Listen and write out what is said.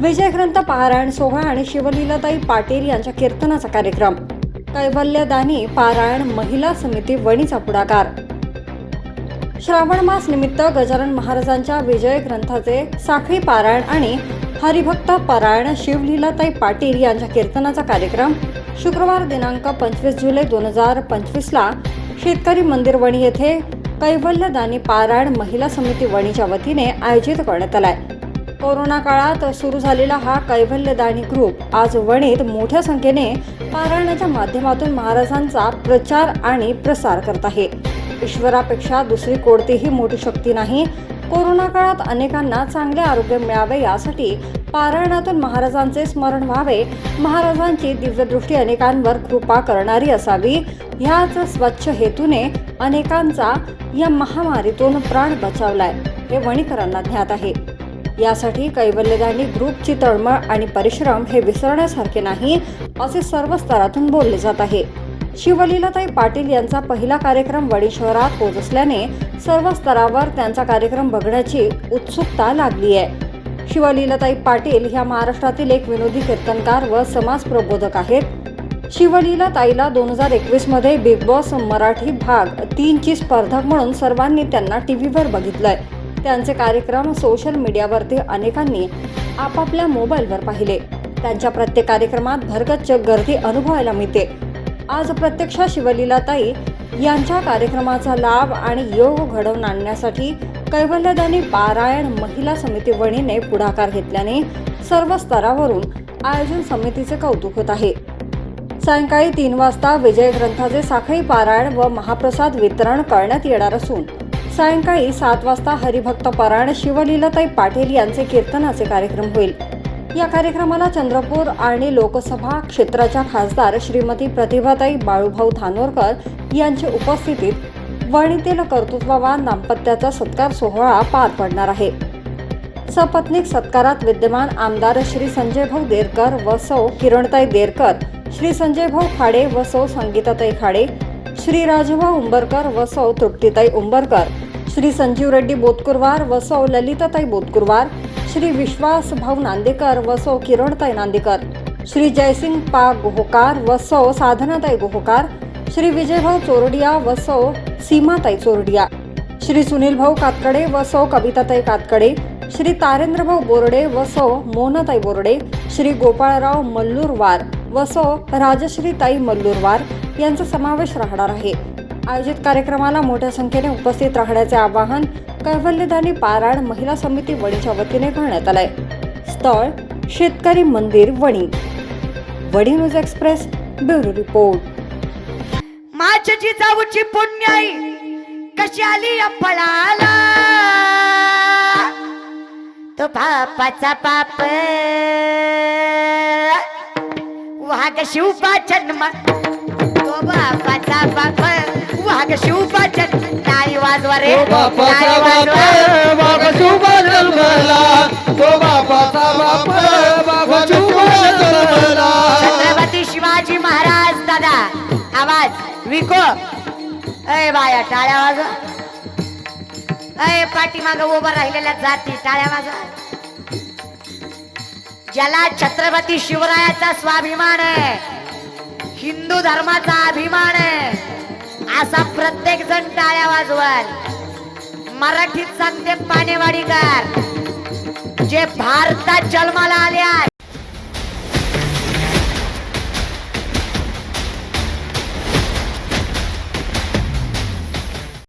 विजय ग्रंथ पारायण सोहळा आणि शिवलीलाताई पाटील यांच्या कीर्तनाचा कार्यक्रम. कैवल्यदानी पारायण महिला समिती वणीचा पुढाकार. श्रावण मास निमित्त गजानन महाराजांच्या विजय ग्रंथाचे साखळी पारायण आणि हरिभक्त पारायण शिवलीलाताई पाटील यांच्या कीर्तनाचा कार्यक्रम शुक्रवार दिनांक पंचवीस जुलै दोन हजार पंचवीसला शेतकरी मंदिर वणी येथे कैवल्यदानी पारायण महिला समिती वणीच्या वतीने आयोजित करण्यात आलाय. कोरोना काळात सुरू झालेला हा कैवल्यदानी ग्रुप आज वणीत मोठ्या संख्येने पारायणाच्या माध्यमातून महाराजांचा प्रचार आणि प्रसार करत आहे. ईश्वरापेक्षा दुसरी कोणतीही मोठी शक्ती नाही. कोरोना काळात अनेकांना चांगले आरोग्य मिळावे यासाठी पारायणातून महाराजांचे स्मरण व्हावे. महाराजांची दिव्यदृष्टी अनेकांवर कृपा करणारी असावी. ह्याच स्वच्छ हेतूने अनेकांचा या महामारीतून प्राण बचावलाय. हे वणीकरांना ज्ञात आहे. यासाठी कैवल्यदानी ग्रुपची तळमळ आणि परिश्रम हे विसरण्यासारखे नाही असे सर्व स्तरातून बोलले जात आहे. शिवलीलाताई पाटील यांचा पहिला कार्यक्रम वडी शहरात होत असल्याने सर्व स्तरावर त्यांचा कार्यक्रम बघण्याची उत्सुकता लागली आहे. शिवलीलाताई पाटील ह्या महाराष्ट्रातील एक विनोदी कीर्तनकार व समाज प्रबोधक आहेत. शिवलीला ताईला दोन हजार एकवीसमध्ये बिग बॉस मराठी भाग तीनची स्पर्धक म्हणून सर्वांनी त्यांना टीव्हीवर बघितलंय. त्यांचे कार्यक्रम सोशल मीडियावरती अनेकांनी आपापल्या मोबाईलवर पाहिले. त्यांच्या प्रत्येक कार्यक्रमात भरगच्च गर्दी अनुभवायला मिळते. आज प्रत्यक्ष शिवलीलाताई यांच्या कार्यक्रमाचा लाभ आणि योग घडवून आणण्यासाठी कैवल्यदानी पारायण महिला समिती वणीने पुढाकार घेतल्याने सर्व स्तरावरून आयोजन समितीचे कौतुक होत आहे. सायंकाळी तीन वाजता विजय ग्रंथाचे साखळी पारायण व महाप्रसाद वितरण करण्यात येणार असून सायंकाळी सात वाजता हरिभक्त पारायण शिवलीलाताई पाटील यांचे कीर्तनाचे कार्यक्रम होईल. या कार्यक्रमाला चंद्रपूर आणि लोकसभा क्षेत्राच्या खासदार श्रीमती प्रतिभाताई बाळूभाऊ धानोरकर यांच्या उपस्थितीत वणीतील कर्तृत्ववान दाम्पत्याचा सत्कार सोहळा पार पडणार आहे. सपत्नीक सत्कारात विद्यमान आमदार श्री संजय भाऊ देरकर व सौ किरणताई देरकर श्री संजय भाऊ खाडे व सौ संगीताताई खाडे श्री राजभाऊ उंबरकर व सौ तृप्तीताई उंबरकर श्री संजीव रेड्डी बोतकुरवार व सौ ललिताताई बोतकुरवार श्री विश्वास भाऊ नांदेकर व सौ किरणताई नांदेकर श्री जयसिंग पा गोहोकार व सौ साधनाताई गोहोकार श्री विजयभाऊ चोरडिया व सौ सीमाताई चोरडिया श्री सुनीलभाऊ कातकडे व सौ कविताताई कातकडे श्री तारेंद्रभाऊ बोर्डे व सौ बोर्डे श्री गोपाळराव मल्लूरवार व सौ राजश्रीताई मल्लूरवार यांचा समावेश राहणार आहे. आयोजित कार्यक्रमाला मोठ्या संख्येने उपस्थित राहण्याचे आवाहन कैवल्यदानी पाराड महिला समिती वणीच्या वतीने करण्यात आलंय. स्थळ शेतकरी मंदिर Wani. Wani news express bureau report. माझी जाऊची पुण्याई कशी आली पळाला तो बापाचा बाप. वाघ शिवपा जन्म तो बापाचा बाप. टाळी वाजवा रे. तो बापाचा टाळी बाप वाजवा. बाबा शिवबा जन्मला तो बापाचा बाप बाबा शिवबा जन्मला छत्रपती शिवाजी महाराज दादा आवाज विको. अय बाया टाळ्या वाजवा. अय पाठीमाग उभं राहिलेल्या जाती टाळ्या वाजवा. ज्याला छत्रपती शिवरायाचा स्वाभिमान आहे हिंदू धर्माचा अभिमान आहे असा प्रत्येक जण टाळ्या वाजवाल. मराठीत सांगते पानेवाडीकर जे भारतात जन्माला आले आहेत